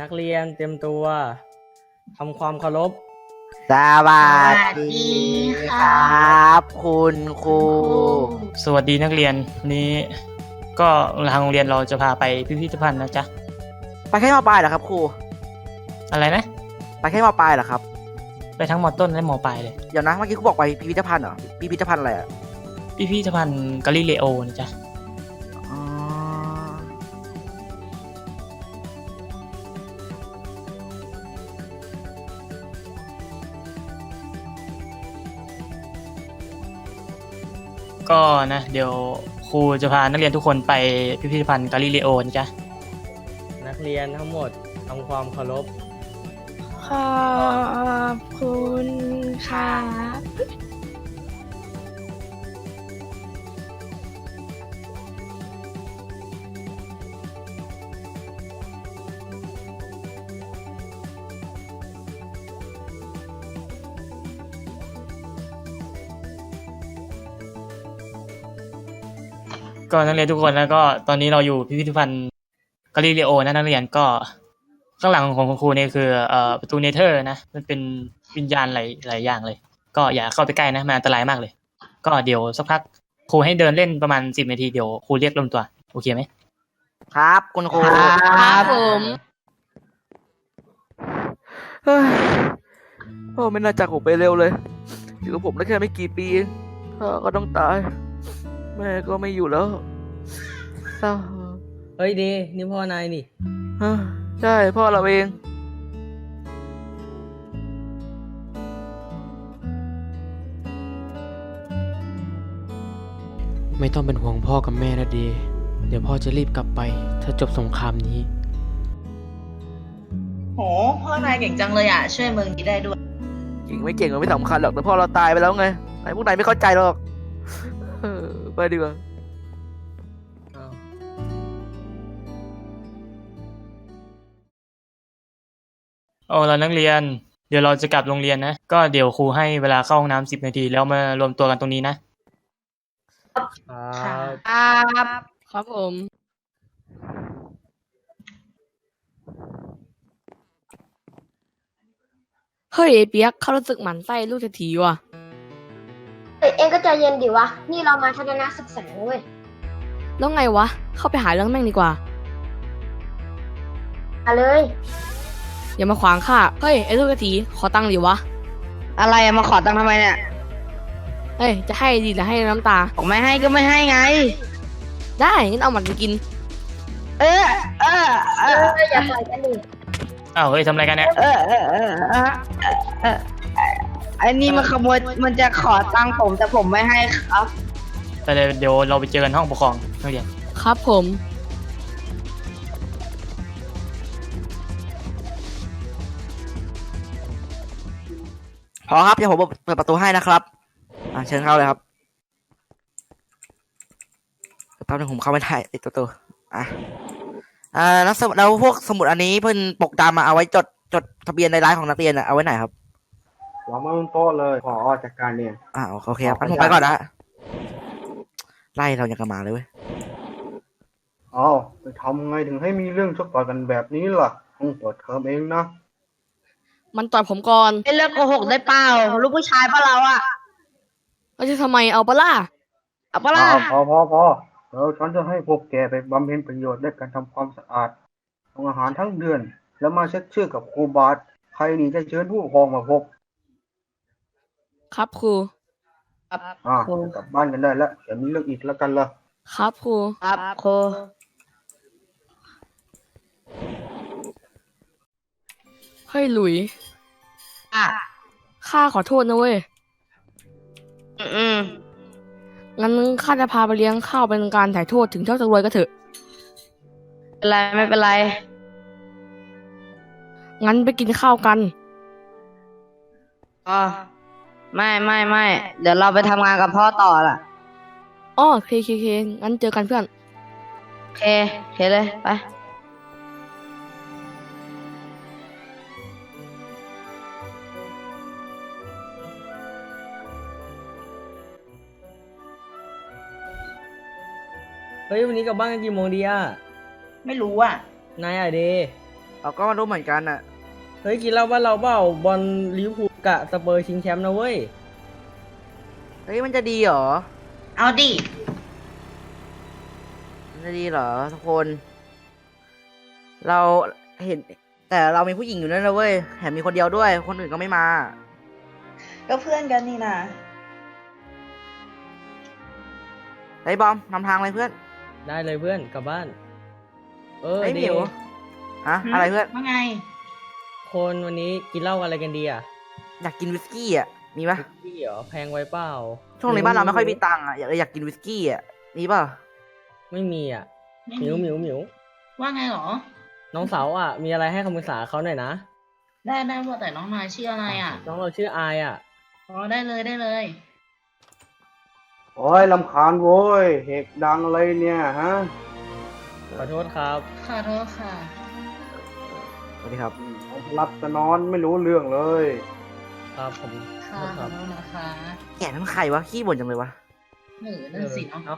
นักเรียนเตรียมตัวทำความเคารพ สวัสดีครับ คุณครูสวัสดีนักเรียนวันนี้ ก็ทางโรงเรียนเราจะพาไปพิพิธภัณฑ์นะจ๊ะไปแค่มปลายเหรอครับครูอะไรนะไปแค่มปลายเหรอครับ ไปทั้งมอต้นและมอปลายเลยเดี๋ยวนะเมื่อกี้ครูบอกไปพิพิธภัณฑ์เหรอพิพิธภัณฑ์อะไรอะพิพิธภัณฑ์กาลิเลโอนะจ๊ะ ก็นะ เดี๋ยวครูจะพานักเรียนทุกคนไปพิพิธภัณฑ์กาลิเลโอนะจ๊ะนักเรียนทั้งหมดทำความเคารพ ขอบคุณค่ะ ก็นักเรียนทุกคนแล้วก็ตอนนี้เราอยู่พิพิธภัณฑ์กาลิเลโอนะนักเรียนก็ข้างหลังของคุณครูเนี่ยคือเอ่อประตูเนเธอร์นะมันเป็นวิญญาณหลายหลายอย่างเลย ก็อย่าเข้าไปใกล้นะมันอันตรายมากเลย ก็เดี๋ยวสักพักครูให้เดินเล่นประมาณสิบนาทีเดี๋ยวครูเรียกรวมตัว โอเคไหมครับ คุณครูครับผมเฮ้ยโอ้ไม่น่าจากผมไปเร็วเลยอยู่กับผมได้แค่ไม่กี่ปีเองพ่อก็ต้องตาย แม่ก็ไม่อยู่แล้วเศร้าเฮ้ยดีนี่พ่อนายนี่เฮ้ยใช่พ่อเราเอง ไม่ต้องเป็นห่วงพ่อกับแม่นะดีเดี๋ยวพ่อจะรีบกลับไป ถ้าจบสงครามนี้ โห พ่อนายเก่งจังเลยอะ ช่วยเมืองนี้ได้ด้วยเก่งไม่เก่งมันไม่สำคัญหรอกแต่พ่อเราตายไปแล้วไงไอ้พวกนายไม่เข้าใจหรอกเออ ไปดีกว่าโอ้เรานักเรียน เดี๋ยวเราจะกลับโรงเรียนนะ ก็เดี๋ยวครูให้เวลาเข้าห้องน้ำสิบนาทีแล้วมารวมตัวกันตรงนี้นะครับครับครับผมเฮ้ยไอ้เปียกเขารู้สึกหมันไส้ลูกเศรษฐีว่ะเอ้ย เองก็ใจเย็นดิวะ นี่เรามาทัศนศึกษาเว้ย แล้วไงวะ เข้าไปหาเรื่องแม่งดีกว่า มาเลย อย่ามาขวางข้า เฮ้ยไอ้ลูกเศรษฐีขอตังค์ดิวะ อะไรอะมาขอตังค์ทำไมเนี่ยเฮ้ยจะให้ดีหรือให้น้ำตา ผมไม่ให้ก็ไม่ให้ไง ได้งั้นเอาหมันไปกิน เออเออเอเออออย่าปล่อยกันดิอ้าวเฮ้ยทำอะไรกันเนี่ย เออเออเออเออเออ ไอ้นี่มันขโมยมันจะขอตังค์ผมแต่ผมไม่ให้ครับ แต่เดี๋ยวเดี๋ยวเราไปเจอกันห้องปกครองนักเรียนครับผม พอครับเดี๋ยวผมเปิดประตูให้นะครับอ่าเชิญเข้าเลยครับแป๊บนึงผมเข้าไม่ได้ติดประตูอะอ่าแล้วสมุดแล้วพวกสมุดอันนี้เพิ่นปกดำมาเอาไว้จดจดทะเบียนในร้านของนักเรียนอะเอาไว้ไหนครับ วางไว้บนโต๊ะเลยพอจัดการเองอ่าโอเคครับขอบงั้นคุผณมไปก่อนครันะบไล่เราอย่างกระหมาเลยเว้ยเอาไปทำไงถึงให้มีเรื่องชกต่อยกันแบบนี้ล่ะต้องเปิดเทอมเองนะ มันต่อยผมก่อน เป็นเรื่องโกหกได้เปล่าลูกผู้ชายปะเราอะแล้วจะทำไมเอาปะล่ะเอาปะล่ะเอาพอพอพอแล้วฉันจะให้พวกแกไปบำเพ็ญประโยชน์ด้วยการทำความสะอาดโรงอาหารทั้งเดือน แล้วมาเช็คชื่อกับครูบาสใครนี่จะเชิญผู้ปกครองมาพบ ครับครูอ่าจะกลับบ้านกันได้แล้วอย่ามีเรื่องอีกแล้วกันละครับครูครับครูเฮ้ยหลุยอะข้าขอโทษนะเว้ย อืมงั้นข้าจะพาไปเลี้ยงข้าวเป็นการถ่ายโทษถึงเจ้าจะรวยก็เถอะ เป็นไรไม่เป็นไร งั้นไปกินข้าวกันอ๋อ ไม่ไม่ไม่เดี๋ยวเราไปทำงานกับพ่อต่อล่ะอ้อเคเคเคงั้นเจอกันเพื่อน โอเคโอเคเลยไป เฮ้ยวันนี้กลับบ้านกันกี่โมงดีอะไม่รู้อะ นายอะดีเราก็มารู้เหมือนกันอะ เฮ้ยกินเหล้าบ้านเราเปล่าบอลลิเวอร์พูลกะสเปอร์ชิงแชมป์นะเว้ย เฮ้ยมันจะดีเหรอ เอาดิ มันจะดีเหรอทุกคน เราเห็น แต่เรามีผู้หญิงอยู่นั่นนะเว้ยแถมมีคนเดียวด้วย คนอื่นก็ไม่มา ก็เพื่อนกันนี่นะไอ้ยบอมนำทางเลยเพื่อนได้เลยเพื่อนกลับบ้าน เออไอ้ยหดีมิวฮะ อะไรเพื่อน ว่าไง คนวันนี้กินเหล้าอะไรกันดีอะอยากกินวิสกี้อะมีปะพี่เหรอแพงไว้เปล่าช่วงนี้บ้านเราไม่ค่อยมีตังค์อะอยากอยากกินวิสกี้อะมีป่ะไม่มีอะไม่หมิวหมิวหมิวว่าไงหรอ น้องสาวอะ มีอะไรให้คำปรึกษาเขาหน่อยนะ ได้ได้ว่าแต่น้องนายชื่ออะไรอะ น้องเราชื่ออายอะ อ๋อได้เลยได้เลย โอ้ยลำคาญโว้ย เหกดังอะไรเนี่ยฮะ ขอโทษครับ ขอโทษค่ะ สวัสดีครับหลับจะนอนไม่รู้เรื่องเลย ครับผมค่ะขอโทษครับขอโทษนะคะแก่นั้นใครวะขี้บ่นจังเลยวะหนูนั่นสิเนาะเอ้า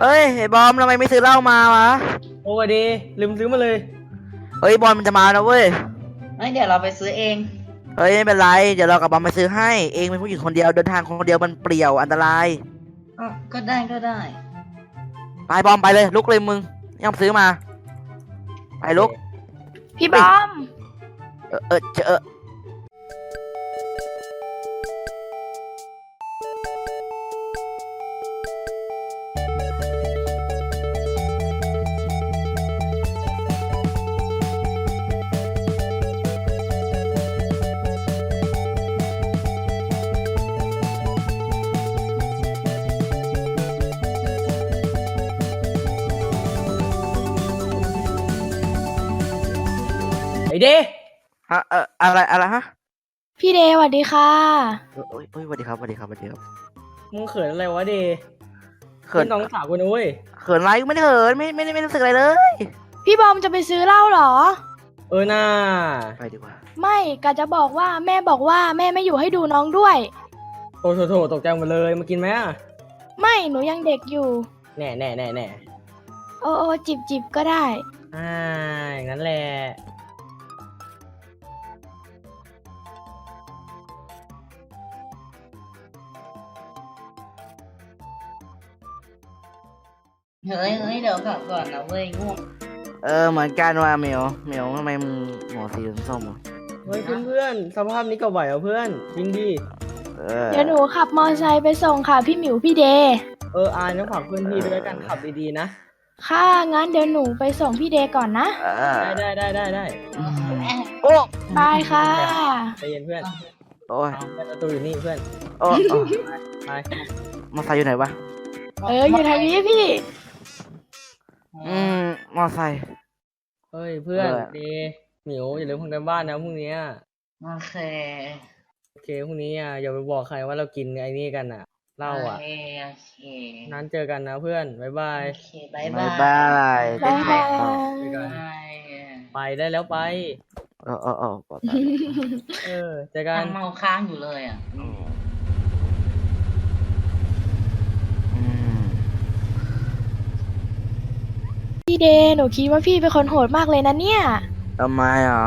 เฮ้ยไอ้บอมทำไมไม่ซื้อเหล้ามาวะโอ้สวัสดีลืมซื้อมาเลย เฮ้ยบอลมันจะมาแล้วเว้ย เอ้ยเดี๋ยวเราไปซื้อเอง เฮ้ยไม่เป็นไร เดี๋ยวเรากับบอมไปซื้อให้ เองเป็นผู้หญิงคนเดียวเดินทางคนเดียวมันเปลี่ยวอันตรายอ๋อก็ได้ก็ได้ ไปบอมไปเลยลุกเลยมึงย่อมซื้อมา ไปลุกพี่บอม เออเออเจอเออ เดฮะเอออะไรอะไรฮะพี่เดสวัสดีค่ะ เออเอ้ยเอ้ยสวัสดีครับสวัสดีครับสวัสดีครับมึงเขินอะไรวะเดเขินป็น้องสาวกูนะเว้ยเขินไรไม่ได้เขินไม่ไม่ได้ไม่รู้สึกอะไรเลยพี่บอมจะไปซื้อเหล้าเหรอ เออน่าไปดีกว่าไม่กะจะบอกว่าแม่บอกว่าแม่ไม่อยู่ให้ดูน้องด้วย โถโถโถตกใจหมดเลยมากินไหมอะไม่หนูยังเด็กอยู่ แน่แน่แน่แน่โอ้โอ้จิบจิบก็ได้ อ่าอย่างนั้นแหละ เฮ้ยเฮ้ยเดี๋ยวกลับก่อนนะเว้ยง่วงเออเหมือนกันว่าเหมียวเหมียวทำไมมึงหัวสีส้มๆอะเฮ้ยเพื่อนๆสภาพนี้ก็ไหวเหรอเพื่อนจริงดิเออเดี๋ยวหนูขับมอไซค์ไปส่งค่ะพี่หมิวพี่เดเอออายนะฝากเพื่อนพี่ด้วยกันขับดีๆนะค่ะงั้นเดี๋ยวหนูไปส่งพี่เดก่อนนะ เออได้ได้ได้ได้ได้โอ้บายค่ะ ใจเย็นเพื่อนโอ้ยเพื่อนประตูอยู่นี่เพื่อนโอ้โอ้ไปมอไซค์อยู่ไหนวะ เอออยู่ทางนี้พี่ อืมมอไซค์ เฮ้ยเพื่อนเออ เดหมิวอย่าลืมทำกันบ้านนะพรุ่งนี้อะโอเคโอเคพรุ่งนี้อะอย่าไปบอกใครว่าเรากินไอ้นี่กันอะเหล้าอะ โอเคโอเคนั้นเจอกันนะเพื่อนบ๊ายบายโอเคบายบาบายบายบ๊ายบาย เจอกันบายไปได้แล้วไป เออเออเออปลอดภัย เออเจอกันยังเมาค้างอยู่เลยอะ อื เดหนูคิดว่าพี่เป็นคนโหดมากเลยนะเนี่ย ทำไมอะ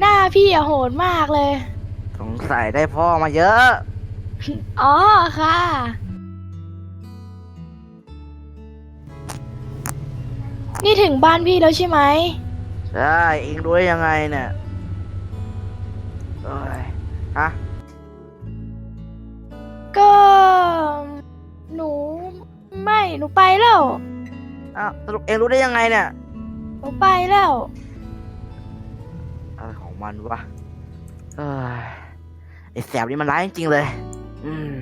หน้าพี่อะโหดมากเลย สงสัยได้พ่อมาเยอะ อ๋อค่ะ นี่ถึงบ้านพี่แล้วใช่ไหม ใช่เองรู้ได้ยังไงเนี่ยเอ้ยฮะ ก็ หนูไม่ หนูไปแล้ว อ้าวสรุปเองรู้ได้ยังไงเนี่ยหนูไปแล้ว อะไรของมันวะเอ้ยไอแสบนี่มันร้ายจริงๆเลย อืม